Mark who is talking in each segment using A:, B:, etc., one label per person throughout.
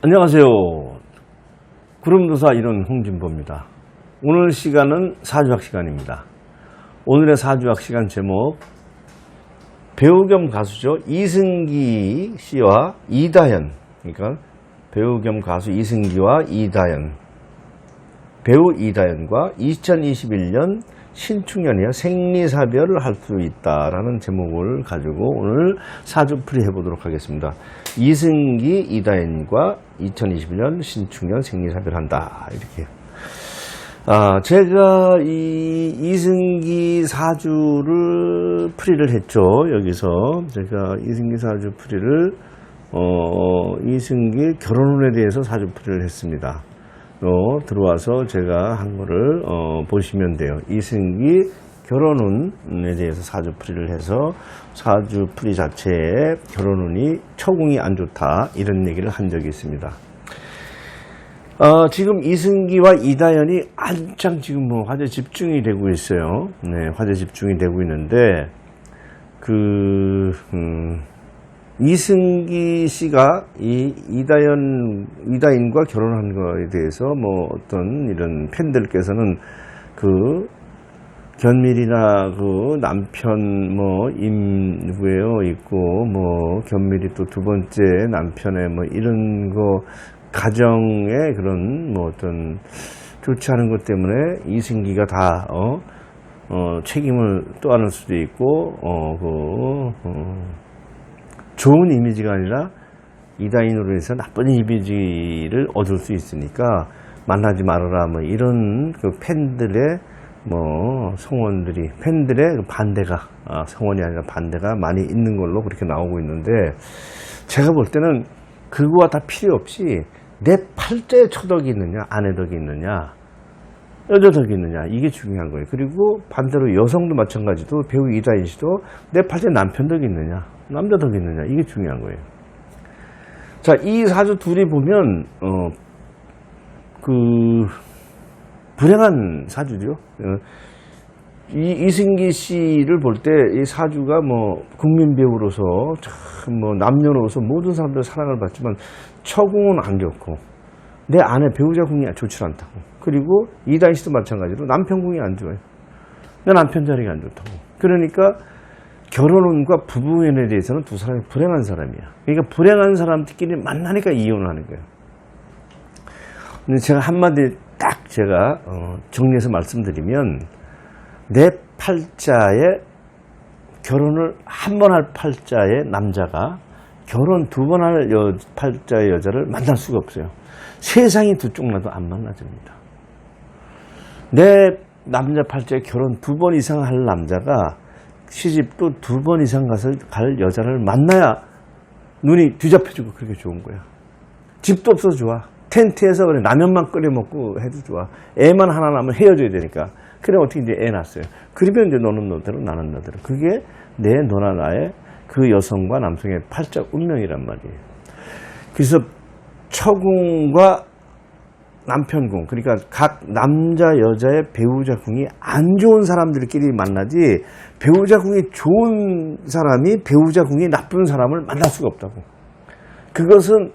A: 안녕하세요. 구름도사 이론 홍진보입니다. 오늘 시간은 사주학 시간입니다. 오늘의 사주학 시간 제목 배우 겸 가수죠. 이승기 씨와 이다현 그러니까 배우 겸 가수 이승기와 이다현 배우 이다현과 2021년 신축년이야 생리사별을 할 수 있다라는 제목을 가지고 오늘 사주풀이 해보도록 하겠습니다. 이승기 이다현과 2021년 신축년 생리사별 한다 이렇게. 아 제가 이 이승기 사주를 풀이를 했죠 여기서 제가 이승기 사주 풀이를 어 이승기 결혼운에 대해서 사주 풀이를 했습니다. 로 들어와서 제가 한 거를 어, 보시면 돼요. 이승기 결혼운에 대해서 사주풀이를 해서 사주풀이 자체에 결혼운이 처궁이 안 좋다 이런 얘기를 한 적이 있습니다. 어, 지금 이승기와 이다현이 한창 지금 뭐 화제 집중이 되고 있어요. 네, 화제 집중이 되고 있는데 그 음, 이승기 씨가 이 이다현 이다인과 결혼한 거에 대해서 뭐 어떤 이런 팬들께서는 그 견밀이나 그 남편 뭐 임후에요 있고 뭐 견밀이 또 두 번째 남편의 뭐 이런 거 가정의 그런 뭐 어떤 좋지 않은 것 때문에 이승기가 다 어, 어 책임을 또 안을 수도 있고 어그 어, 좋은 이미지가 아니라 이다인으로 해서 나쁜 이미지를 얻을 수 있으니까 만나지 말아라 뭐 이런 그 팬들의 뭐 성원들이 팬들의 그 반대가 아, 성원이 아니라 반대가 많이 있는 걸로 그렇게 나오고 있는데 제가 볼 때는 그거와 다 필요 없이 내 팔자에 처덕이 있느냐 아내 덕이 있느냐 여자 덕이 있느냐 이게 중요한 거예요. 그리고 반대로 여성도 마찬가지도 배우 이다인 씨도 내 팔자에 남편 덕이 있느냐 남자 덕이 있느냐 이게 중요한 거예요. 자, 이 사주 둘이 보면 어그 불행한 사주죠. 어, 이 이승기 씨를 볼 때 이 사주가 뭐 국민 배우로서 참 뭐 남녀노소 모든 사람들 사랑을 받지만 처궁은 안 좋고 내 아내 배우자 궁이 좋지 않다고. 그리고 이다인 씨도 마찬가지로 남편 궁이 안 좋아요. 내 남편 자리가 안 좋다고. 그러니까 결혼운과 부부운에 대해서는 두 사람이 불행한 사람이야. 그러니까 불행한 사람들끼리 만나니까 이혼하는 거예요. 근데 제가 한마디 딱 제가 어, 정리해서 말씀드리면 내 팔자에 결혼을 한 번 할 팔자의 남자가 결혼 두 번 할 팔자의 여자를 만날 수가 없어요. 세상이 두 쪽 나도 안 만나집니다. 내 남자 팔자에 결혼 두 번 이상 할 남자가 시집도 두 번 이상 가서 갈 여자를 만나야 눈이 뒤잡혀지고 그렇게 좋은 거야. 집도 없어서 좋아. 텐트에서 그래 라면만 끓여 먹고 해도 좋아. 애만 하나 남으면 헤어져야 되니까. 그래 어떻게 이제 애 낳았어요. 그러면 이제 너는 너대로 나는 나대로. 그게 내 너나 나의 그 여성과 남성의 팔자 운명이란 말이에요. 그래서 처궁과 남편궁 그러니까 각 남자 여자의 배우자궁이 안 좋은 사람들끼리 만나지 배우자궁이 좋은 사람이 배우자궁이 나쁜 사람을 만날 수가 없다고. 그것은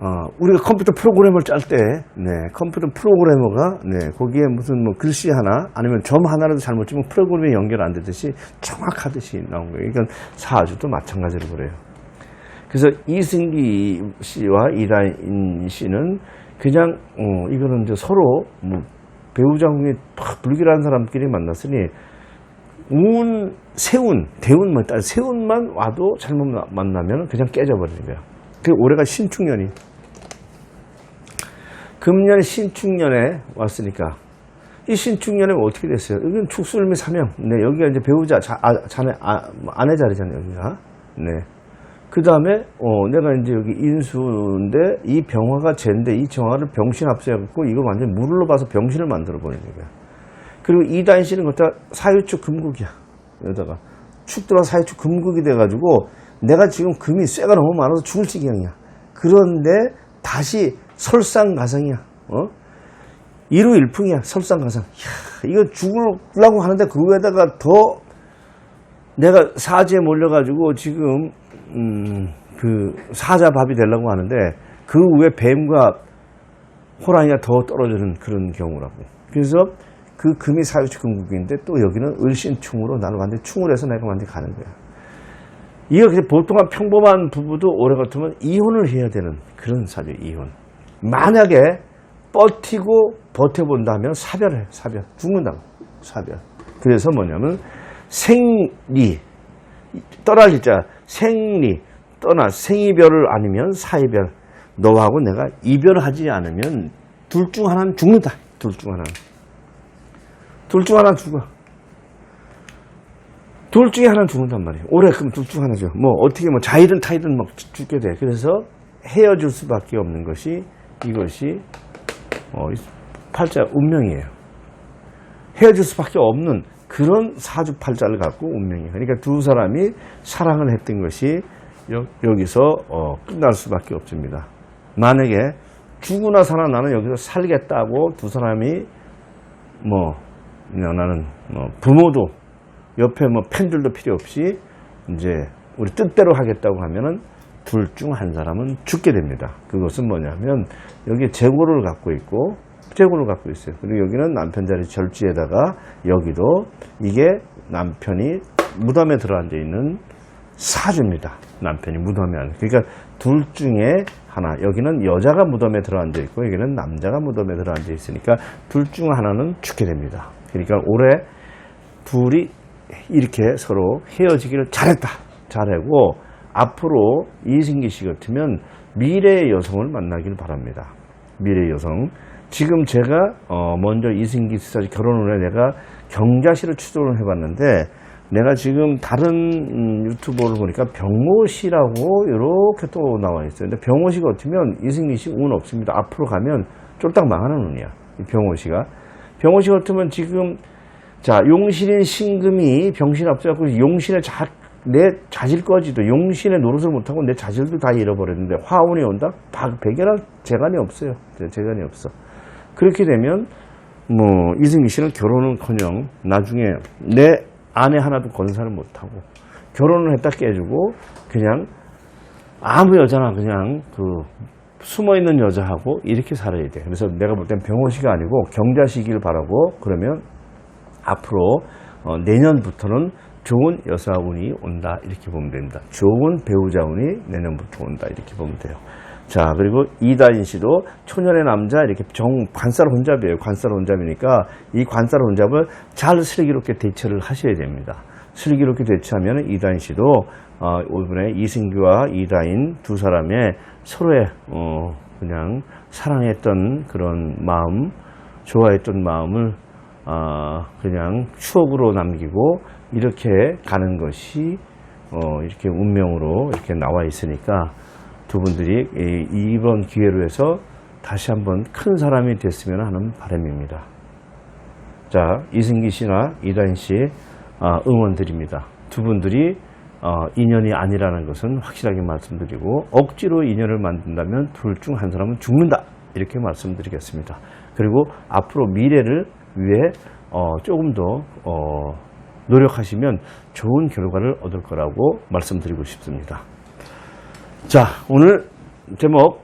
A: 어, 우리가 컴퓨터 프로그램을 짤 때, 네, 컴퓨터 프로그래머가, 네, 거기에 무슨 뭐 글씨 하나, 아니면 점 하나라도 잘못 주면 프로그램이 연결 안 되듯이 정확하듯이 나온 거예요. 이건 사주도 마찬가지로 그래요. 그래서 이승기 씨와 이다인 씨는 그냥, 어, 이거는 이제 서로, 뭐, 배우자궁이 팍 불길한 사람끼리 만났으니, 운, 세운, 대운, 뭐, 딸, 세운만 와도 잘못 만나면 그냥 깨져버리는 거야. 그 올해가 신축년이. 금년 신축년에 왔으니까 이 신축년에 어떻게 됐어요? 여기는 축술미 사명. 네, 여기가 이제 배우자, 자, 아, 자네, 아, 아내 자리잖아요, 여기가. 네. 그 다음에, 어, 내가 이제 여기 인수인데, 이 병화가 쟤인데, 이 정화를 병신 합세해갖고, 이거 완전 물로 봐서 병신을 만들어 버리는 거야. 그리고 이다인 씨는 갖다 사유축 금국이야. 여기다가. 축 들어 사유축 금국이 돼가지고, 내가 지금 금이 쇠가 너무 많아서 죽을 지경이야. 그런데 다시 설상가상이야. 어? 일우일풍이야. 설상가상. 이야, 이거 죽으려고 하는데 그 위에다가 더 내가 사지에 몰려가지고 지금 음, 그 사자밥이 되려고 하는데 그 위에 뱀과 호랑이가 더 떨어지는 그런 경우라고. 그래서 그 금이 사유치 금국인데 또 여기는 을신충으로 나를 완전히 충을 해서 내가 완전히 가는 거야. 이거 보통한 평범한 부부도 올해 같으면 이혼을 해야 되는 그런 사주 이혼. 만약에 버티고 버텨본다면 사별해 사별 죽는다고 사별. 그래서 뭐냐면 생리 떠날 일자 생리 떠나 생이별을 아니면 사이별 너하고 내가 이별하지 않으면 둘 중 하나는 죽는다. 둘 중 하나는. 둘 중 하나는 죽어. 둘 중에 하나는 죽는단 말이에요. 올해 그럼 둘 중 하나죠. 뭐 어떻게 뭐 자이든 타이든 막 죽게 돼. 그래서 헤어질 수밖에 없는 것이 이것이 어, 이 팔자 운명이에요. 헤어질 수밖에 없는 그런 사주 팔자를 갖고 운명이에요. 그러니까 두 사람이 사랑을 했던 것이 여, 여기서 어, 끝날 수밖에 없습니다. 만약에 죽으나 사나 나는 여기서 살겠다고 두 사람이 뭐 그냥 나는 뭐 부모도 옆에 뭐 팬들도 필요 없이 이제 우리 뜻대로 하겠다고 하면은 둘 중 한 사람은 죽게 됩니다. 그것은 뭐냐면 여기 재고를 갖고 있고 재고를 갖고 있어요. 그리고 여기는 남편 자리 절지에다가 여기도 이게 남편이 무덤에 들어앉아 있는 사주입니다. 남편이 무덤에 앉아. 그러니까 둘 중에 하나. 여기는 여자가 무덤에 들어앉아 있고 여기는 남자가 무덤에 들어앉아 있으니까 둘 중 하나는 죽게 됩니다. 그러니까 올해 둘이 이렇게 서로 헤어지기를 잘했다. 잘하고 앞으로 이승기 씨 같으면 미래의 여성을 만나길 바랍니다. 미래의 여성. 지금 제가 어 먼저 이승기 씨까지 결혼을 해 내가 경자씨를 추천을 해봤는데 내가 지금 다른 음, 유튜버를 보니까 병모 씨라고 이렇게 또 나와 있어요. 근데 병모 씨 같으면 이승기 씨 운 없습니다. 앞으로 가면 쫄딱 망하는 운이야. 이 병모 씨가. 병모 씨 같으면 지금 자, 용신인 신금이 병신 앞서갖고 용신의 자, 내 자질 거지도 용신의 노릇을 못하고 내 자질도 다 잃어버렸는데 화운이 온다? 박, 백연할 재간이 없어요. 재간이 없어. 그렇게 되면 뭐 이승기 씨는 결혼은커녕 나중에 내 아내 하나도 건사를 못하고 결혼을 했다 깨지고 그냥 아무 여자나 그냥 그 숨어 있는 여자하고 이렇게 살아야 돼. 그래서 내가 볼 땐 병호시가 아니고 경자시길 바라고 그러면 앞으로 어, 내년부터는 좋은 여사운이 온다 이렇게 보면 됩니다. 좋은 배우자 운이 내년부터 온다 이렇게 보면 돼요. 자 그리고 이다인 씨도 초년의 남자 이렇게 정 관살 혼잡이에요. 관살 혼잡이니까 이 관살 혼잡을 잘 슬기롭게 대처를 하셔야 됩니다. 슬기롭게 대처하면 이다인 씨도 어, 이번에 이승규와 이다인 두 사람의 서로의 어, 그냥 사랑했던 그런 마음, 좋아했던 마음을 어, 그냥 추억으로 남기고 이렇게 가는 것이 어, 이렇게 운명으로 이렇게 나와 있으니까 두 분들이 이- 이번 기회로 해서 다시 한번 큰 사람이 됐으면 하는 바람입니다. 자, 이승기 씨나 이다인 씨 아, 응원 드립니다. 두 분들이 어, 인연이 아니라는 것은 확실하게 말씀드리고 억지로 인연을 만든다면 둘 중 한 사람은 죽는다 이렇게 말씀드리겠습니다. 그리고 앞으로 미래를 위해 어, 조금 더 어, 노력하시면 좋은 결과를 얻을 거라고 말씀드리고 싶습니다. 자, 오늘 제목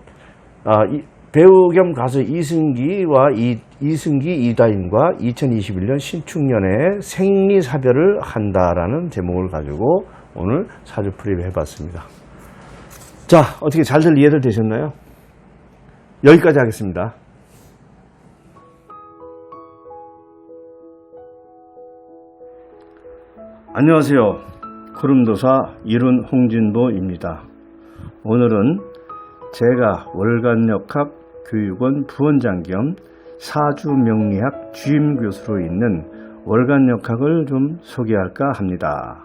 A: 아, 이- 배우 겸 가수 이승기와 이, 이승기 이다인과 2021년 신축년에 생리사별을 한다라는 제목을 가지고 오늘 사주풀이를 해봤습니다. 자, 어떻게 잘들 이해들 되셨나요? 여기까지 하겠습니다. 안녕하세요. 구름도사 이룬 홍진보입니다. 오늘은 제가 월간역학 교육원 부원장 겸 사주명리학 주임 교수로 있는 월간역학을 좀 소개할까 합니다.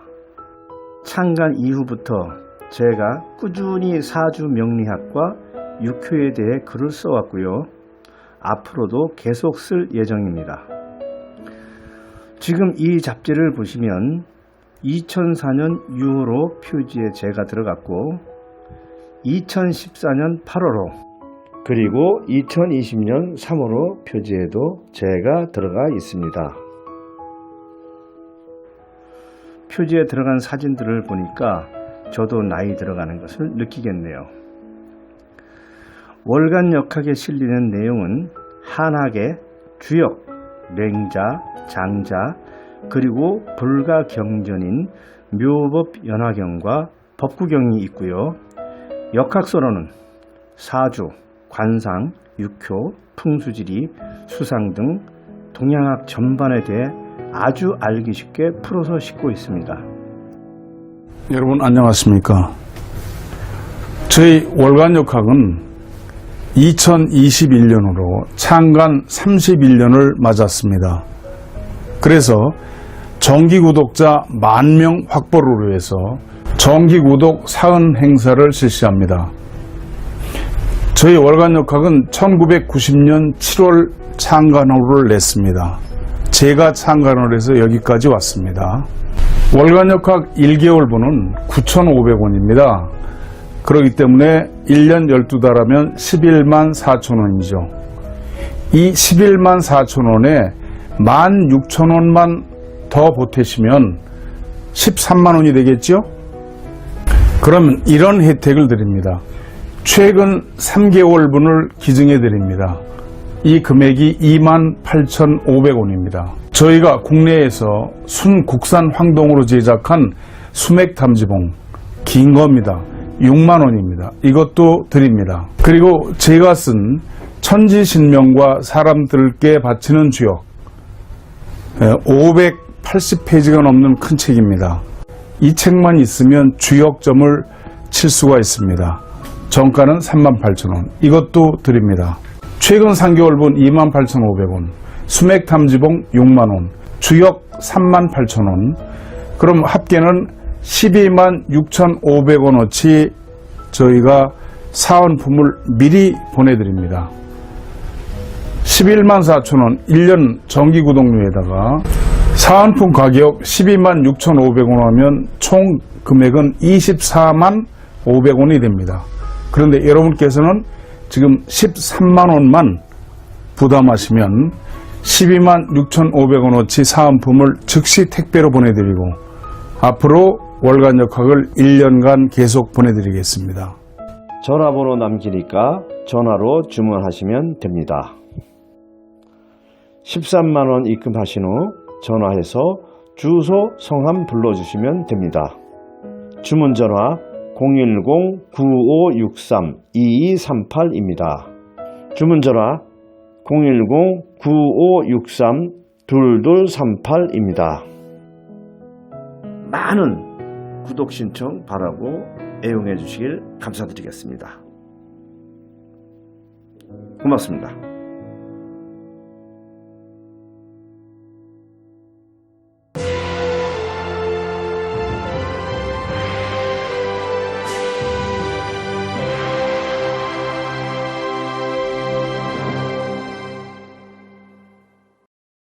A: 창간 이후부터 제가 꾸준히 사주명리학과 육효에 대해 글을 써왔고요. 앞으로도 계속 쓸 예정입니다. 지금 이 잡지를 보시면 2004년 6월호 표지에 제가 들어갔고 2014년 8월호 그리고 2020년 3월호 표지에도 제가 들어가 있습니다. 표지에 들어간 사진들을 보니까
B: 저도 나이 들어가는 것을 느끼겠네요. 월간 역학에 실리는 내용은 한학의 주역, 맹자, 장자, 그리고 불가 경전인 묘법 연화경과 법구경이 있고요. 역학서로는 사주, 관상, 육효, 풍수지리, 수상 등 동양학 전반에 대해 아주 알기 쉽게 풀어서 싣고 있습니다.
C: 여러분 안녕하십니까? 저희 월간 역학은 2021년으로 창간 31년을 맞았습니다. 그래서 정기 구독자 만 명 확보를 위해서 정기 구독 사은 행사를 실시합니다. 저희 월간 역학은 1990년 7월 창간호를 냈습니다. 제가 창간을 해서 여기까지 왔습니다. 월간 역학 1개월분은 9,500원입니다. 그렇기 때문에 1년 12달 하면 11만 4천 원이죠. 이 11만 4천 원에 16,000원만 더 보태시면 13만 원이 되겠죠? 그러면 이런 혜택을 드립니다. 최근 3개월분을 기증해 드립니다. 이 금액이 28,500원입니다. 저희가 국내에서 순국산 황동으로 제작한 수맥 탐지봉 긴 겁니다. 6만 원입니다. 이것도 드립니다. 그리고 제가 쓴 천지신명과 사람들께 바치는 주역 580페이지가 넘는 큰 책입니다. 이 책만 있으면 주역점을 칠 수가 있습니다. 정가는 38,000원. 이것도 드립니다. 최근 3개월분 28,500원, 수맥 탐지봉 6만원, 주역 38,000원, 그럼 합계는 12만 6,500원어치 저희가 사은품을 미리 보내드립니다. 11만 4천원 1년 정기구독료에다가 사은품 가격 12만 6,500원 하면 총 금액은 24만 500원이 됩니다. 그런데 여러분께서는 지금 13만 원만 부담하시면 12만 6,500원어치 사은품을 즉시 택배로 보내드리고 앞으로 월간 역학을 1년간 계속 보내드리겠습니다.
A: 전화번호 남기니까 전화로 주문하시면 됩니다. 13만 원 입금하신 후 전화해서 주소, 성함 불러주시면 됩니다. 주문 전화 010-9563-2238입니다. 주문 전화 010-9563-2238입니다. 많은 구독 신청 바라고 애용해 주시길 감사드리겠습니다. 고맙습니다.